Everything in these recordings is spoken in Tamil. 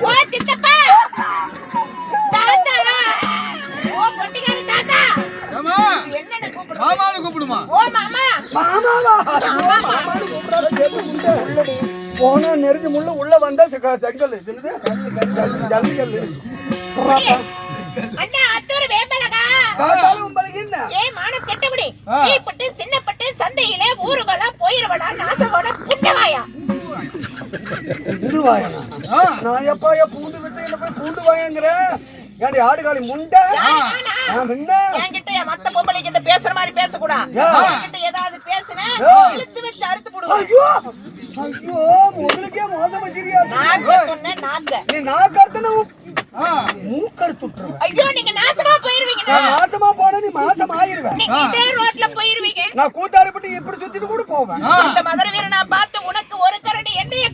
ஓ சித்தப்பா. தாத்தா. ஓ பொட்டிக்கார தாத்தா. ஏமா என்னன்னு கூப்பிடு மாமான்னு கூப்பிடுமா? ஓ மாமா. மாமாவா? மாமான்னு கூப்பிடாத கேட்டு முண்டை உள்ளடி. போனா நெருங்கி முள்ள உள்ள வந்தா செ- செங்கல் என்னது? ஜல்லிக்கல்லு. அண்ணா அத்தூர் வேம்பலகா பார்த்தாலும் உங்களுக்கு என்ன? ஏய் மான கெட்டபடி. சந்தையிலே ஊருகளா போயிருவடா நாசமான புண்டவாயா? பூண்டு வாயனா நான் எப்பாயா பூண்டு விட்டு என்ன போய் பூண்டு வாயங்கிற ஏன்டி ஆடுகாலி முண்டை? நானா? நான் என்ன என்கிட்ட என் மத்த பொம்பளை கிட்ட பேசுற மாதிரி பேசக்கூடாது? என்கிட்ட ஏதாவது பேசுன? இழுத்து வச்சு அறுத்து போடுவேன். ஐயோ! ஐயோ முதலுக்கே மோசம் வச்சிருக்கியா? நாங்க சொன்னேன் நாங்க நீ நான் கருத்துன ஆ, மூக்கறுத்து விட்டுருவேன் ஐயோ நீங்க நாசமா போயிருவீங்க. நான் மாசமா போன நீ மாசம் ஆயிருவேன் நீங்க இதே ரோட்ல போயிருவீங்க. நான் கூத்தாடிப்பட்டு இப்படி சுத்திட்டு கூட போவேன். அந்த மதுர வீரனை பார்த்து உனக்கு ஒரு கரடி எண்ணெய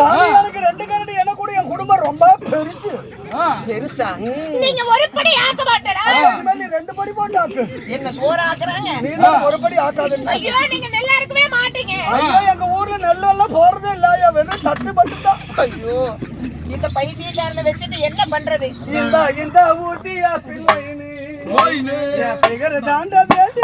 ரெண்டு கரடி என்ன கூட என் குடும்பம் ரொம்ப பெருசு. பெருசா? நீங்க ஒரு படி ஆக்க மாட்டடா. இனிமே நீ ரெண்டு படி போட்டு ஆக்கு. என்ன சோறு ஆக்குறாங்க? நீ தான் ஒரு படி ஆக்காதுன்னு ஐயோ நீங்க நல்லா இருக்கவே மாட்டீங்க. ஐயோ எங்க ஊர்ல நெல்லெல்லாம் போறதே இல்ல. ஐயா வெறும் தட்டு பட்டு தான் ஐயோ இந்த பைத்தியக்காரனை வச்சுட்டு என்ன பண்றது? இந்த இந்த ஊட்டியா பிள்ளைனு. போயினு. என் பிகர தாண்ட வேண்டி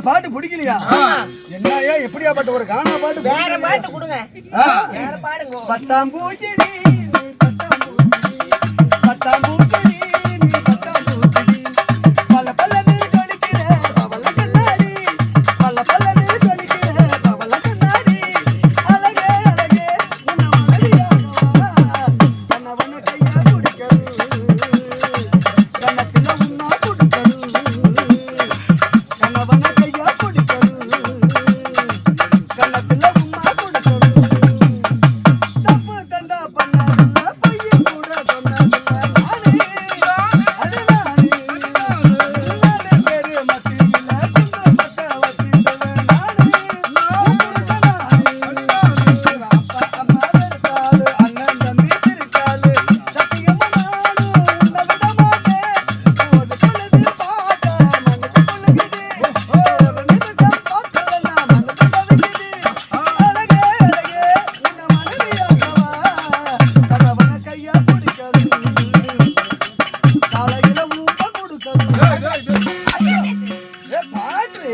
பாட்டு பிடிக்கலையா? என்னையா எப்படியாப்பட்ட ஒரு கானா பாட்டு வேற பாட்டு கொடுங்க. பத்தாம் பூச்செடி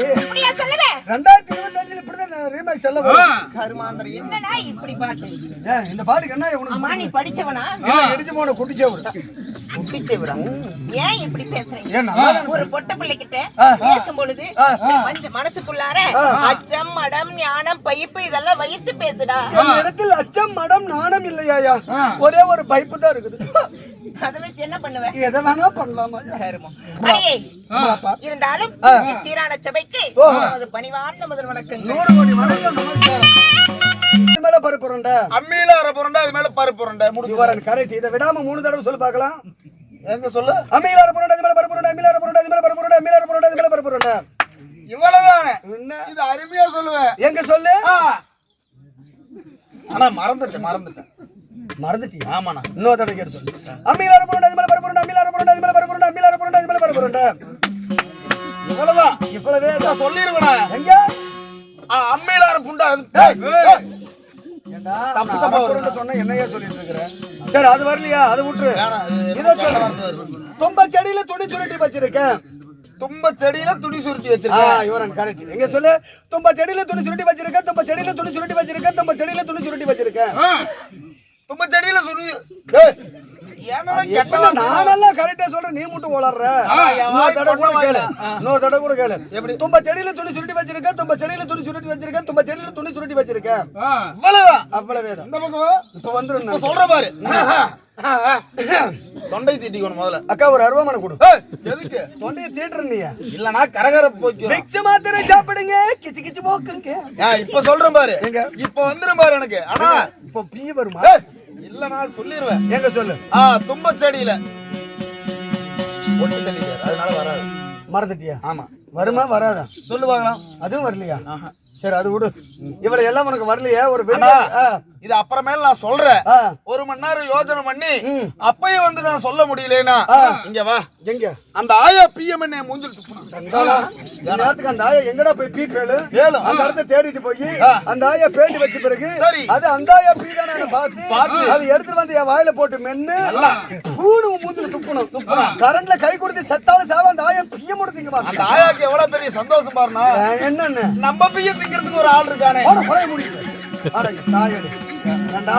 பாட்டு இப்படியா சொல்லுவேன் ரெண்டாயிரத்தி இருபத்தஞ்சுல இப்படிதான் ரீமேக் செல்ல ஆ. வரும் கருமாந்திரம் என்னடா இப்படி பாட்டு? இந்த பாட்டுக்கு என்ன அம்மா உனக்கு? நீ படிச்சவனா? எடிச்சு போன குட்டிச்சவர் குட்டிச்சவரா ஏன் இப்படி பேசுறீங்க? ஒரு பொட்ட பிள்ளைகிட்ட. பேசும் பொழுது மனசுக்குள்ளார. அச்சம் மடம் ஞானம் பைப்பு இதெல்லாம் வைத்து பேசுடா. இடத்தில் அச்சம் மடம் நாணம் இல்லையாயா? ஒரே ஒரு பைப்பு தான் இருக்குது. அதை வச்சு என்ன பண்ணுவேன் எதை வேணா பண்ணலாமா. இருந்தாலும். சீரான சபைக்கு பணிவார்ந்த முதல் வணக்கங்கள். நூறு கோடி வணக்கம் நமஸ்காரம். இது மேல பருப்பு உருண்டை. அம்மியில அரை புரண்டை அது மேல பருப்பு உருண்டை. யுவரன் கரெக்ட். இதை விடாம மூணு தடவை சொல்லி பார்க்கலாம். எங்க சொல்லு? அம்மியில அரை புரண்டை அது மேல பருப்பு உருண்டை அம்மியில அரை புரண்டை அது மேல பருப்பு உருண்டை அம்மியில அரை புரண்டை அது மேல பருப்பு உருண்டை. இவ்வளவுதானே? என்ன? இது அருமையா சொல்லுவேன். எங்க சொல்லு. ஆனா மறந்துட்டேன் மறந்துட்டேன். மறந்துட்டியா? ஆமாண்ணா. இன்னொரு தடவை கேட்டு சொல்லு. அம்மியில புரண்டை அது மேல பருப்பு உருண்டை அம்மியில புரண்டை அது மேல பருப்பு உருண்டை அம்மியில புரண்டை அது மேல பருப்பு உருண்டை இவ்வளவுதான். இவ்வளவே நான் சொல்லிருக்கேன் எங்க? அம்மியில அரை புண்டை தப்பு தப்பா சொன்னா என்னையா சொல்லிட்டு இருக்கிற? சரி அது வரலையா? அது விட்டுரு. இது இதோ. தும்ப செடியில துணி சுருட்டி வச்சிருக்கேன். தும்ப செடியில துணி சுருட்டி வச்சிருக்கேன். யுவரன் correct. எங்க சொல்லு? தும்ப செடியில துணி சுருட்டி வச்சிருக்க தும்ப செடியில துணி சுருட்டி வச்சிருக்க தும்ப செடியில துணி சுருட்டி வச்சிருக்க தும்ப செடியில கெட்டவன் நானெல்லாம் கரெக்டா சொல்றேன் நீ மட்டும் உளர்ற. தடவை கூட கேளு. இன்னொரு தடவை கூட கேளு. எப்படி? தும்ப செடியில துணி சுருட்டி வச்சிருக்க தும்ப செடியில துணி சுருட்டி வச்சிருக்க தும்ப செடியில துணி சுருட்டி வச்சிருக்க. இவ்வளவுதான். அவ்வளவேதான் இந்த பக்கம். இப்ப. சொல்ற பாரு. தொண்டை தீட்டிக்கணும் முதல்ல. அக்கா ஒரு அருவாமனை கொடு. எதுக்கு? தொண்டையை தீட்டுற நீ இல்லனா கரகர மிக்ஸ் மாத்திரை சாப்பிடுங்க. கிச்சு கிச்சு போக்குங்க. இப்ப சொல்றேன் பாரு? இப்ப வந்துரும் பாரு எனக்கு. ஆனா இப்போ பீ வருமா ஏய், இல்ல நான் சொல்லிடுவேன் எங்க சொல்லு? ஆ தும்ப செடியில ஒட்டு தள்ளிட்டாரு அதனால வராது. மறந்துட்டியா? ஆமா. வருமா வராதா? சொல்லு பார்க்கலாம் அதுவும் வரலையா. சரி அது விடு. இவ்வளவு எல்லாம் உனக்கு வரலையே? ஒரு ஆ, இது அப்புறமேல நான் சொல்றேன். ஒரு மணி நேரம் யோசனை பண்ணி ம். அப்பயே வந்து நான் சொல்ல முடியலனா. இங்க வா. எங்க? அந்த ஆயா பிஎம் என்ன மூஞ்சில் நேரத்துக்கு அந்த ஆயா எங்கடா போய் பீ கேளு? கேளு. அந்த இடத்த தேடிட்டு போய். அந்த ஆயா பேட்டி வச்ச பிறகு சரி. அது அந்த ஆயா பீ தானே பார்த்து. அது எடுத்துட்டு வந்து என் வாயில போட்டு மென்னு பூணு மூஞ்சில துப்பணும். கரண்ட்ல கை கொடுத்து செத்தாலும் சாவ அந்த ஆயா பிய முடித்தீங்க அந்த ஆயாக்கு எவ்வளவு பெரிய சந்தோஷம் பாருனா என்னன்னு? நம்ம பிய திங்கிறதுக்கு ஒரு ஆள் இருக்கானே. அட தாயடி. ஏண்டா?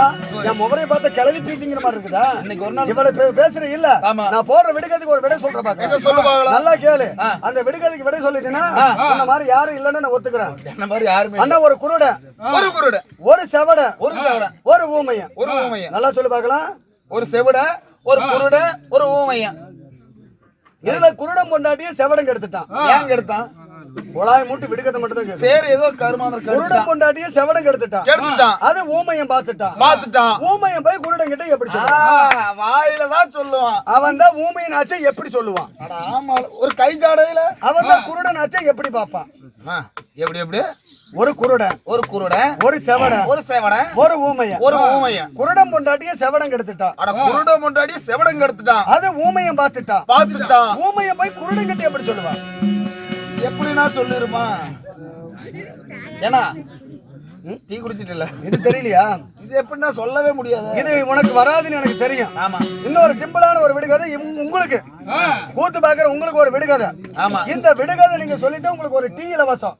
என் முகரை பார்த்த கிளவி பீத்திங்கிற மாதிரி இருக்குதா? இன்னைக்கு ஒரு நாள் இவ்வளவு இல்ல. நான் போடுற விடுக்கிறதுக்கு ஒரு விடை சொல்றேன் பாக்க நல்லா கேளு. அந்த விடுக்கிறதுக்கு விடை சொல்லிட்டேன்னா மாதிரி யாரும் இல்லைன்னு நான் ஒத்துக்கிறேன். என்ன மாதிரி யாருமே இல்ல. அண்ணா ஒரு குருட. ஒரு குருட. ஒரு செவட. ஒரு செவட. ஒரு ஊமையன். ஒரு ஊமையன். நல்லா சொல்லி பார்க்கலாம். ஒரு செவட ஒரு குருட ஒரு ஊமையன். இதுல குருடம் கொண்டாட்டியே செவடம் கெடுத்துட்டான் ஏங்க எடுத்தான்? குழாய் மூட்டு விடுக்கிறது மட்டும் தான். சேர் ஏதோ கருமாந்திர கருடான் கொண்டாட்டியே செவடம் கெடுத்துட்டான். எடுத்துட்டான் அது ஊமையன் பார்த்துட்டான். பாத்துட்டான் ஊமையன் போய் குருடன் கிட்ட எப்படி சொல்லுவான்? வாயில தான் சொல்லுவான். அவன் தான் ஊமையன் ஆச்சே எப்படி சொல்லுவான்? ஆமா ஒரு கை ஜாடையில? அவன் தான் குருடன் ஆச்சே எப்படி பார்ப்பான்? ஆ, எப்படி எப்படி? ஒரு குருடன். ஒரு குருடன். ஒரு செவடன். ஒரு செவடன். ஒரு ஊமையன். ஒரு ஊமையன். குருடன் பொண்டாட்டிய செவடம் கெடுத்துட்டான். அட குருட முன்னாடி செவடன் எடுத்துட்டான் அது ஊமையன் பார்த்துட்டான். பாத்துட்டான் ஊமையன் போய் குருடன் கிட்ட எப்படி சொல்லுவான்? எப்படின்னா சொல்லிருப்பான் ஏன்னா டீ குடிச்சிட்டு இது தெரியலையா? இது எப்படின்னா சொல்லவே முடியாது. இது உனக்கு வராதுன்னு எனக்கு தெரியும். ஆமா. இன்னொரு சிம்பிளான ஒரு விடுகதை உங்களுக்கு. கூத்து பாக்குற உங்களுக்கு ஒரு விடுகதை. ஆமா. இந்த விடுகதை நீங்க சொல்லிட்டு உங்களுக்கு ஒரு டீ இலவசம்.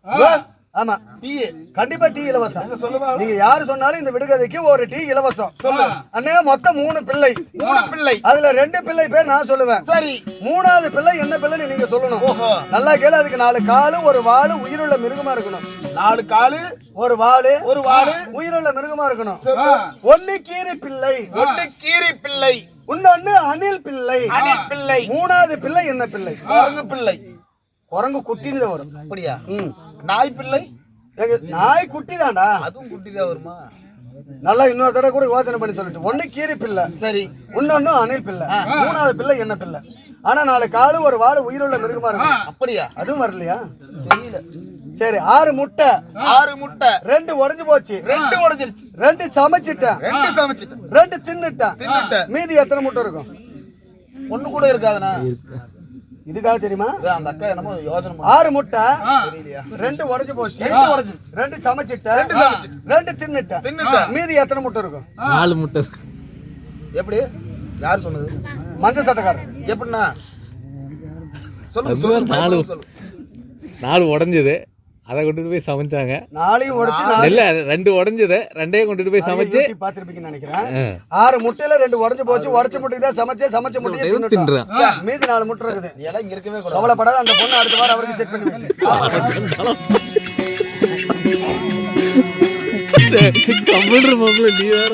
ஆமா டீ கண்டிப்பா டீ இலவசம். நீங்க யாரு சொன்னாலும் இந்த விடுகதைக்கு ஒரு டீ இலவசம். சொல்லு அண்ணே மொத்தம் மூணு பிள்ளை. மூணு பிள்ளை. அதுல ரெண்டு பிள்ளை பேர் நான் சொல்லுவேன். சரி. மூணாவது பிள்ளை என்ன பிள்ளைன்னு நீங்க சொல்லணும். நல்லா கேளு அதுக்கு நாலு காலு ஒரு வாலு உயிருள்ள மிருகமா இருக்கணும். நாலு காலு ஒரு வாலு ஒரு வாலு. உயிருள்ள மிருகமா இருக்கணும். ஒண்ணு கீரி பிள்ளை. ஒண்ணு கீரி பிள்ளை. இன்னொன்னு அணில் பிள்ளை. அணில் பிள்ளை. மூணாவது பிள்ளை என்ன பிள்ளை? குரங்கு பிள்ளை. குரங்கு குட்டின்னு வரும். அப்படியா? ம். நாய் பிள்ளை? எங்க நாய் குட்டி தான்டா அதுவும் குட்டிதான் வருமா? நல்லா இன்னொரு தடவை கூட யோசனை பண்ணி சொல்லிட்டு. ஒண்ணு கீரி பிள்ளை சரி. இன்னொன்னு அணில் பிள்ளை மூணாவது பிள்ளை என்ன பிள்ளை. ஆனா நாலு காலு ஒரு வாலு உயிருள்ள மிருகமா இருக்கும். அப்படியா? அதுவும் வரலையா? தெரியல. சரி ஆறு முட்டை. ஆறு முட்டை. ரெண்டு உடைஞ்சு போச்சு. ரெண்டு உடைஞ்சிருச்சு. ரெண்டு சமைச்சிட்டேன். ரெண்டு சமைச்சிட்டேன். ரெண்டு தின்னுட்டேன். தின்னுட்டேன். மீதி எத்தனை முட்டை இருக்கும்? ஒண்ணு கூட இருக்காதுண்ணா. இதுக்காக தெரியுமா? அந்த அக்கா என்னமோ யோசனை பண்ணு. ஆறு முட்டை தெரியலையா? ரெண்டு உடைஞ்சு போச்சு. ரெண்டு உடைஞ்சிருச்சு. ரெண்டு சமைச்சிட்டேன் ரெண்டு சமைச்சிட்டேன். ரெண்டு தின்னுட்டேன் தின்னுட்டேன் மீதி எத்தனை முட்டை இருக்கும்? நாலு முட்டை இருக்கு. எப்படி? யார் சொன்னது? மஞ்சள் சட்டக்காரன் எப்படின்னா சொல்லுங்க நாலு. நாலு உடஞ்சது. அதை கொண்டுட்டு போய் சமைச்சாங்க. நாளையும் உடைச்சு இல்ல அது ரெண்டு உடஞ்சது. ரெண்டையும் கொண்டுட்டு போய் சமைச்சு. யூடியூப் பார்த்திருப்பீங்கன்னு நினைக்கிறேன். ஆறு முட்டையில ரெண்டு உடைஞ்சு போச்சு. உடைச்ச முட்டைக்கு தான் சமைச்சே சமைச்ச முட்டையை தின்னுட்டோம். தின்றான். மீதி நாலு முட்டை இருக்குது. நீ எல்லாம் இங்க இருக்கவே கூடாது. கவலைப்படாத அந்த பொண்ணு அடுத்த வாரம் அவருக்கு செட் பண்ணி. கம்ப்யூட்டர் பொம்பளை நீ வேற.